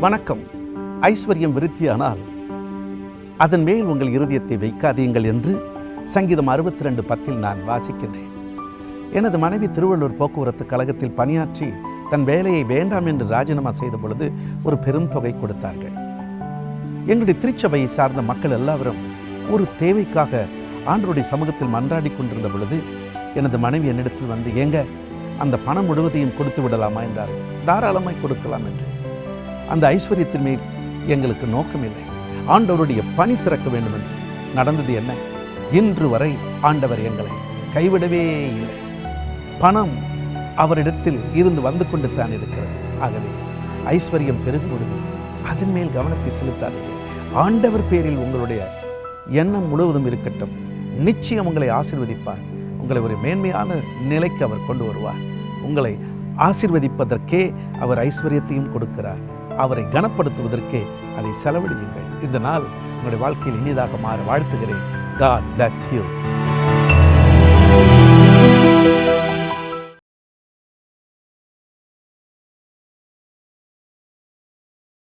வணக்கம். ஐஸ்வர்யம் விருத்தியானால் அதன் மேல் உங்கள் இருதயத்தை வைக்காதீங்கள் என்று சங்கீதம் அறுபத்தி ரெண்டு பத்தில் நான் வாசிக்கின்றேன். எனது மனைவி திருவள்ளூர் போக்குவரத்து கழகத்தில் பணியாற்றி தன் வேலையை வேண்டாம் என்று ராஜினாமா செய்த பொழுது ஒரு பெரும் தொகை கொடுத்தார்கள். எங்களுடைய திருச்சபையை சார்ந்த மக்கள் எல்லாரும் ஒரு தேவைக்காக ஆண்டருடைய சமூகத்தில் மன்றாடி கொண்டிருந்த பொழுது எனது மனைவி என்னிடத்தில் வந்து ஏங்க அந்த பணம் முழுவதையும் கொடுத்து விடலாமா? என்றார். தாராளமாய் கொடுக்கலாம் என்று. அந்த ஐஸ்வர்யத்தின் மேல் எங்களுக்கு நோக்கம் இல்லை ஆண்டவருடைய பணி சிறக்க வேண்டும் என்று நடந்தது என்ன? இன்று வரை ஆண்டவர் எங்களை கைவிடவே இல்லை. பணம் அவரிடத்தில் இருந்து வந்து கொண்டு தான் இருக்கிறது. ஆகவே ஐஸ்வர்யம் பெருகும் பொழுது அதன் மேல் கவனத்தை செலுத்தாதீர்கள். ஆண்டவர் பேரில் உங்களுடைய எண்ணம் முழுவதும் இருக்கட்டும். நிச்சயம் உங்களை ஆசிர்வதிப்பார். உங்களை ஒரு மேன்மையான நிலைக்கு அவர் கொண்டு வருவார். உங்களை ஆசிர்வதிப்பதற்கே அவர் ஐஸ்வர்யத்தையும் கொடுக்கிறார். அவரை கனப்படுத்துவதற்கு அதை செலவிடுவீர்கள். இந்த நாள் உங்களுடைய வாழ்க்கையில் இனிதாக மாற வாழ்த்துகிறேன். God bless you.